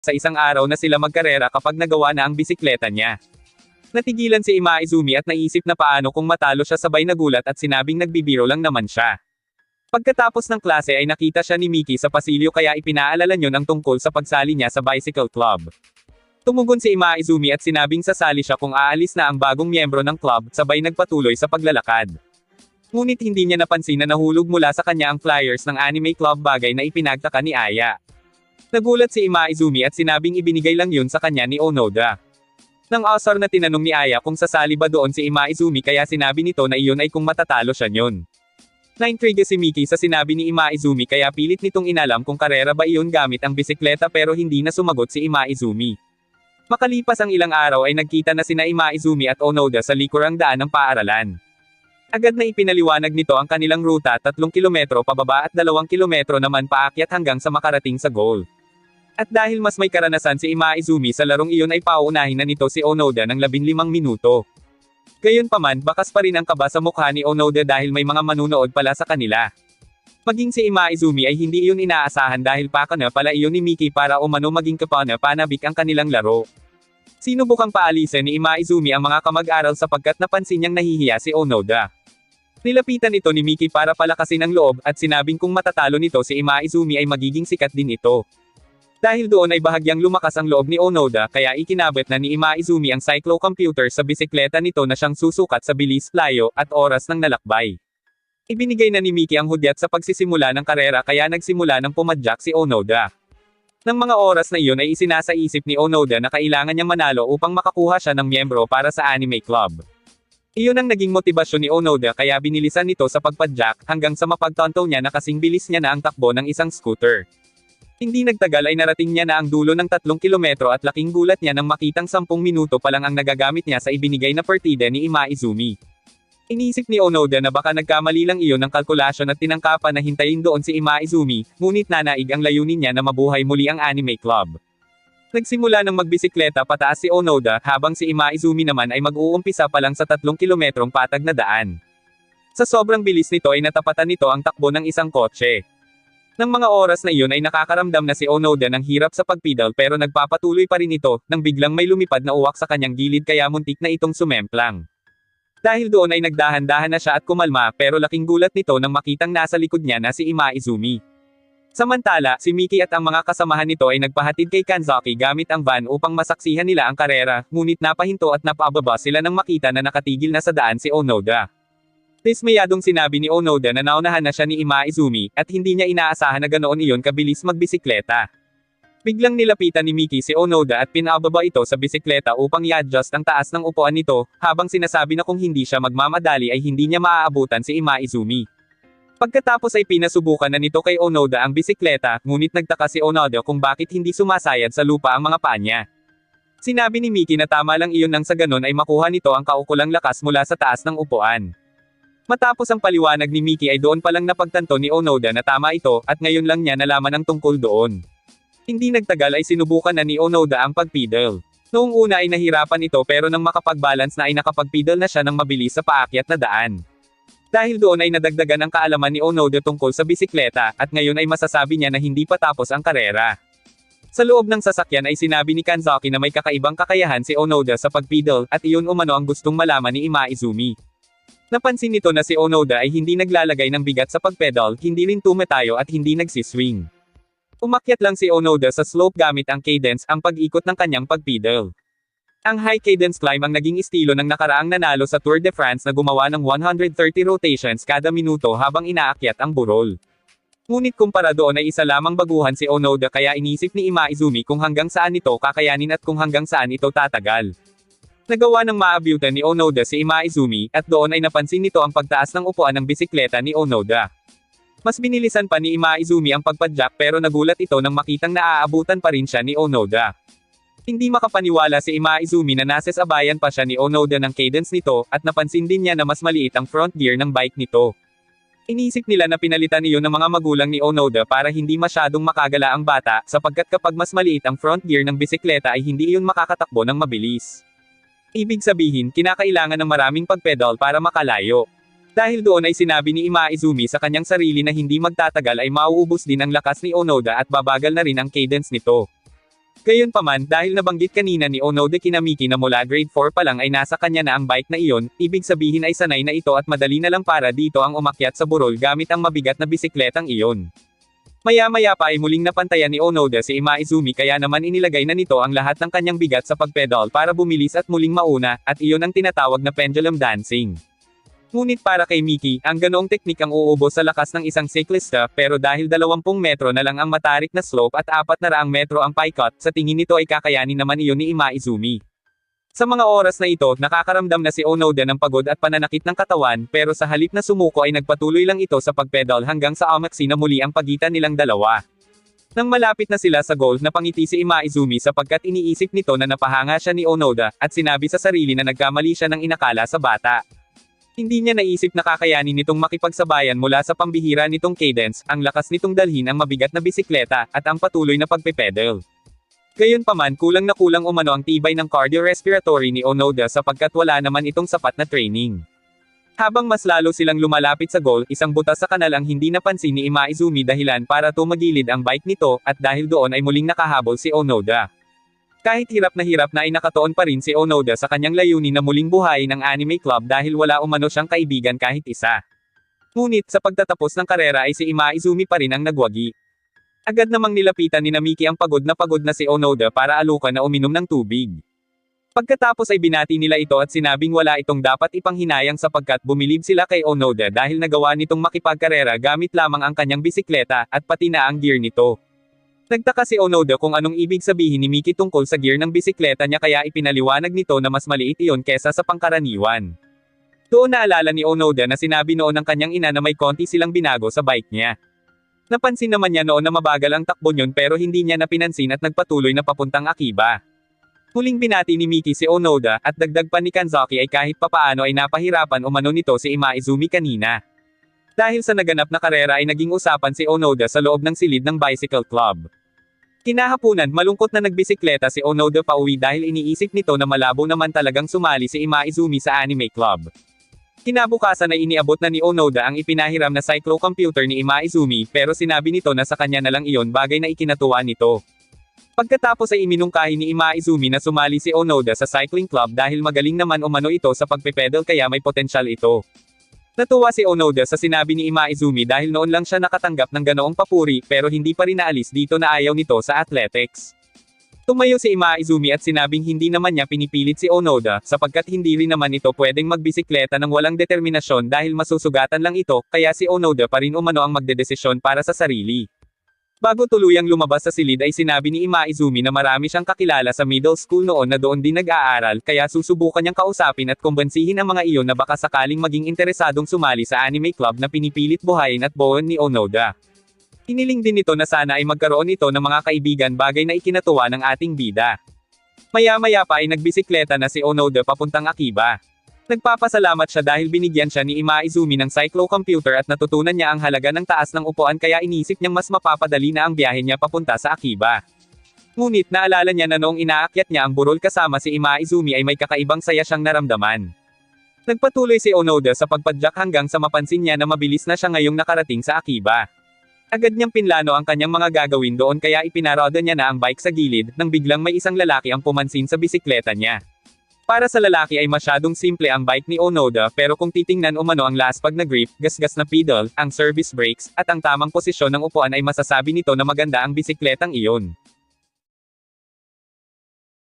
sa isang araw na sila magkarera kapag nagawa na ang bisikleta niya. Natigilan si Ima Izumi at naisip na paano kung matalo siya sabay nagulat at sinabing nagbibiro lang naman siya. Pagkatapos ng klase ay nakita siya ni Mickey sa pasilyo kaya ipinaalala niyo ng tungkol sa pagsali niya sa bicycle club. Tumugon si Ima Izumi at sinabing sasali siya kung aalis na ang bagong miyembro ng club, sabay nagpatuloy sa paglalakad. Ngunit hindi niya napansin na nahulog mula sa kanya ang flyers ng anime club bagay na ipinagtaka ni Aya. Nagulat si Ima Izumi at sinabing ibinigay lang yun sa kanya ni Onoda. Nang asar na tinanong ni Aya kung sasali ba doon si Ima Izumi kaya sinabi nito na iyon ay kung matatalo siya yun. Naintriga si Mickey sa sinabi ni Ima Izumi kaya pilit nitong inalam kung karera ba iyon gamit ang bisikleta pero hindi na sumagot si Ima Izumi. Makalipas ang ilang araw ay nagkita na sina Ima Izumi at Onoda sa likurang daan ng paaralan. Agad na ipinaliwanag nito ang kanilang ruta 3 kilometro pababa at 2 kilometro naman paakyat hanggang sa makarating sa goal. At dahil mas may karanasan si Ima Izumi sa larong iyon ay pauunahin na nito si Onoda ng 15 minuto. Gayunpaman, bakas pa rin ang kaba sa mukha ni Onoda dahil may mga manunood pala sa kanila. Maging si Ima Izumi ay hindi iyon inaasahan dahil paka na pala iyon ni Miki para umano maging kapana panabik ang kanilang laro. Sinubukang paalisin ni Ima Izumi ang mga kamag-aral sapagkat napansin niyang nahihiya si Onoda. Nilapitan ito ni Miki para palakasin ang loob at sinabing kung matatalo nito si Ima Izumi ay magiging sikat din ito. Dahil doon ay bahagyang lumakas ang loob ni Onoda kaya ikinabit na ni Ima Izumi ang cyclo-computer sa bisikleta nito na siyang susukat sa bilis, layo, at oras ng nalakbay. Ibinigay na ni Miki ang hudyat sa pagsisimula ng karera kaya nagsimula ng pumadyak si Onoda. Nang mga oras na iyon ay isinasaisip ni Onoda na kailangan niyang manalo upang makakuha siya ng miyembro para sa anime club. Iyon ang naging motibasyon ni Onoda kaya binilisan nito sa pagpadyak hanggang sa mapagtanto niya na kasing bilis niya na ang takbo ng isang scooter. Hindi nagtagal ay narating niya na ang dulo ng tatlong kilometro at laking gulat niya nang makitang sampung minuto pa lang ang nagagamit niya sa ibinigay na partida ni Ima Izumi. Iniisip ni Onoda na baka nagkamali lang iyon ng kalkulasyon at tinangkapan na hintayin doon si Ima Izumi, ngunit nanaig ang layunin niya na mabuhay muli ang anime club. Nagsimula ng magbisikleta pataas si Onoda habang si Ima Izumi naman ay mag-uumpisa pa lang sa tatlong kilometrong patag na daan. Sa sobrang bilis nito ay natapatan nito ang takbo ng isang kotse. Nang mga oras na iyon ay nakakaramdam na si Onoda ng hirap sa pagpidal pero nagpapatuloy pa rin ito, nang biglang may lumipad na uwak sa kanyang gilid kaya muntik na itong sumemplang. Dahil doon ay nagdahan-dahan na siya at kumalma pero laking gulat nito nang makitang nasa likod niya na si Ima Izumi. Samantala, si Miki at ang mga kasamahan nito ay nagpahatid kay Kanzaki gamit ang van upang masaksihan nila ang karera, ngunit napahinto at napababa sila nang makita na nakatigil na sa daan si Onoda. Dismayadong sinabi ni Onoda na naunahan na siya ni Ima Izumi, at hindi niya inaasahan na ganoon iyon kabilis magbisikleta. Biglang nilapitan ni Miki si Onoda at pinababa ito sa bisikleta upang i-adjust ang taas ng upuan nito, habang sinasabi na kung hindi siya magmamadali ay hindi niya maaabutan si Ima Izumi. Pagkatapos ay pinasubukan na nito kay Onoda ang bisikleta, ngunit nagtaka si Onoda kung bakit hindi sumasayad sa lupa ang mga paa niya. Sinabi ni Miki na tama lang iyon nang sa ganon ay makuha nito ang kaukulang lakas mula sa taas ng upuan. Matapos ang paliwanag ni Miki ay doon palang napagtanto ni Onoda na tama ito, at ngayon lang niya nalaman ang tungkol doon. Hindi nagtagal ay sinubukan na ni Onoda ang pagpidal. Noong una ay nahirapan ito pero nang makapag-balance na ay nakapagpidal na siya ng mabilis sa paakyat na daan. Dahil doon ay nadagdagan ang kaalaman ni Onoda tungkol sa bisikleta, at ngayon ay masasabi niya na hindi pa tapos ang karera. Sa loob ng sasakyan ay sinabi ni Kanzaki na may kakaibang kakayahan si Onoda sa pagpidal, at iyon umano ang gustong malaman ni Ima Izumi. Napansin nito na si Onoda ay hindi naglalagay ng bigat sa pagpedal, hindi rin tumatayo at hindi nagsiswing. Umakyat lang si Onoda sa slope gamit ang cadence, ang pag-ikot ng kanyang pagpedal. Ang high cadence climb ang naging estilo ng nakaraang nanalo sa Tour de France na gumawa ng 130 rotations kada minuto habang inaakyat ang burol. Ngunit kumpara doon ay isa lamang baguhan si Onoda kaya inisip ni Ima Izumi kung hanggang saan ito kakayanin at kung hanggang saan ito tatagal. Nagawa ng maabyutan ni Onoda si Ima Izumi, at doon ay napansin nito ang pagtaas ng upuan ng bisikleta ni Onoda. Mas binilisan pa ni Ima Izumi ang pagpadyak pero nagulat ito nang makitang naaabutan pa rin siya ni Onoda. Hindi makapaniwala si Ima Izumi na nasesabayan pa siya ni Onoda ng cadence nito, at napansin din niya na mas maliit ang front gear ng bike nito. Inisip nila na pinalitan iyon ng mga magulang ni Onoda para hindi masyadong makagala ang bata, sapagkat kapag mas maliit ang front gear ng bisikleta ay hindi iyon makakatakbo ng mabilis. Ibig sabihin, kinakailangan ng maraming pagpedal para makalayo. Dahil doon ay sinabi ni Ima Izumi sa kanyang sarili na hindi magtatagal ay mauubos din ang lakas ni Onoda at babagal na rin ang cadence nito. Gayunpaman, dahil nabanggit kanina ni Onoda kina Miki na mula grade 4 pa lang ay nasa kanya na ang bike na iyon, ibig sabihin ay sanay na ito at madali na lang para dito ang umakyat sa burol gamit ang mabigat na bisikletang iyon. Maya-maya pa ay muling napantayan ni Onoda si Ima Izumi kaya naman inilagay na nito ang lahat ng kanyang bigat sa pagpedal para bumilis at muling mauna, at iyon ang tinatawag na pendulum dancing. Ngunit para kay Miki, ang ganoong teknik ang uubos sa lakas ng isang siklista, pero dahil 20 metro na lang ang matarik na slope at 400 metro ang paikot, sa tingin nito ay kakayanin naman iyon ni Ima Izumi. Sa mga oras na ito, nakakaramdam na si Onoda ng pagod at pananakit ng katawan, pero sa halip na sumuko ay nagpatuloy lang ito sa pagpedal hanggang sa amaksi na muli ang pagitan nilang dalawa. Nang malapit na sila sa goal, napangiti si Ima Izumi sapagkat iniisip nito na napahanga siya ni Onoda, at sinabi sa sarili na nagkamali siya ng inakala sa bata. Hindi niya naisip na kakayanin nitong makipagsabayan mula sa pambihira nitong cadence, ang lakas nitong dalhin ang mabigat na bisikleta, at ang patuloy na pagpepedal. Gayunpaman kulang na kulang umano ang tibay ng cardiorespiratory ni Onoda sapagkat wala naman itong sapat na training. Habang mas lalo silang lumalapit sa goal, isang butas sa kanal ang hindi napansin ni Ima Izumi dahilan para tumagilid ang bike nito, at dahil doon ay muling nakahabol si Onoda. Kahit hirap na hirap na ay nakatoon pa rin si Onoda sa kanyang layunin na muling buhayin ang anime club dahil wala umano siyang kaibigan kahit isa. Ngunit sa pagtatapos ng karera ay si Ima Izumi pa rin ang nagwagi. Agad namang nilapitan ni Namiki ang pagod na pagod na si Onoda para alukan na uminom ng tubig. Pagkatapos ay binati nila ito at sinabing wala itong dapat ipanghinayang sapagkat bumilib sila kay Onoda dahil nagawa nitong makipagkarera gamit lamang ang kanyang bisikleta, at pati na ang gear nito. Nagtaka si Onoda kung anong ibig sabihin ni Miki tungkol sa gear ng bisikleta niya kaya ipinaliwanag nito na mas maliit iyon kesa sa pangkaraniwan. Doon naalala ni Onoda na sinabi noon ng kanyang ina na may konti silang binago sa bike niya. Napansin naman niya noon na mabagal ang takbo niyon pero hindi niya napinansin at nagpatuloy na papuntang Akiba. Huling binati ni Miki si Onoda, at dagdag pa ni Kanzaki ay kahit papaano ay napahirapan umano nito si Ima Izumi kanina. Dahil sa naganap na karera ay naging usapan si Onoda sa loob ng silid ng bicycle club. Kinahapunan, malungkot na nagbisikleta si Onoda pauwi dahil iniisip nito na malabo naman talagang sumali si Ima Izumi sa anime club. Kinabukasan ay iniabot na ni Onoda ang ipinahiram na cyclocomputer ni Ima Izumi, pero sinabi nito na sa kanya na lang iyon bagay na ikinatuwa nito. Pagkatapos ay iminungkahi ni Ima Izumi na sumali si Onoda sa cycling club dahil magaling naman umano ito sa pagpepedal kaya may potensyal ito. Natuwa si Onoda sa sinabi ni Ima Izumi dahil noon lang siya nakatanggap ng ganoong papuri pero hindi pa rin naalis dito na ayaw nito sa athletics. Tumayo si Ima Izumi at sinabing hindi naman niya pinipilit si Onoda sapagkat hindi rin naman ito pwedeng magbisikleta ng walang determinasyon dahil masusugatan lang ito kaya si Onoda pa rin umano ang magdedesisyon para sa sarili. Bago tuluyang lumabas sa silid ay sinabi ni Ima Izumi na marami siyang kakilala sa middle school noon na doon din nag-aaral kaya susubukan niyang kausapin at kumbansihin ang mga iyon na baka sakaling maging interesadong sumali sa anime club na pinipilit buhayin at buuin ni Onoda. Hiniling din nito na sana ay magkaroon ito ng mga kaibigan bagay na ikinatuwa ng ating bida. Maya-maya pa ay nagbisikleta na si Onoda papuntang Akiba. Nagpapasalamat siya dahil binigyan siya ni Ima Izumi ng cyclocomputer at natutunan niya ang halaga ng taas ng upuan kaya inisip niyang mas mapapadali na ang biyahe niya papunta sa Akiba. Ngunit naalala niya na noong inaakyat niya ang burol kasama si Ima Izumi ay may kakaibang saya siyang naramdaman. Nagpatuloy si Onoda sa pagpadyak hanggang sa mapansin niya na mabilis na siya ngayong nakarating sa Akiba. Agad niyang pinlano ang kanyang mga gagawin doon kaya ipinaroda niya na ang bike sa gilid, nang biglang may isang lalaki ang pumansin sa bisikleta niya. Para sa lalaki ay masyadong simple ang bike ni Onoda pero kung titingnan umano ang laspag na grip, gasgas na pedal, ang service brakes, at ang tamang posisyon ng upuan ay masasabi nito na maganda ang bisikletang iyon.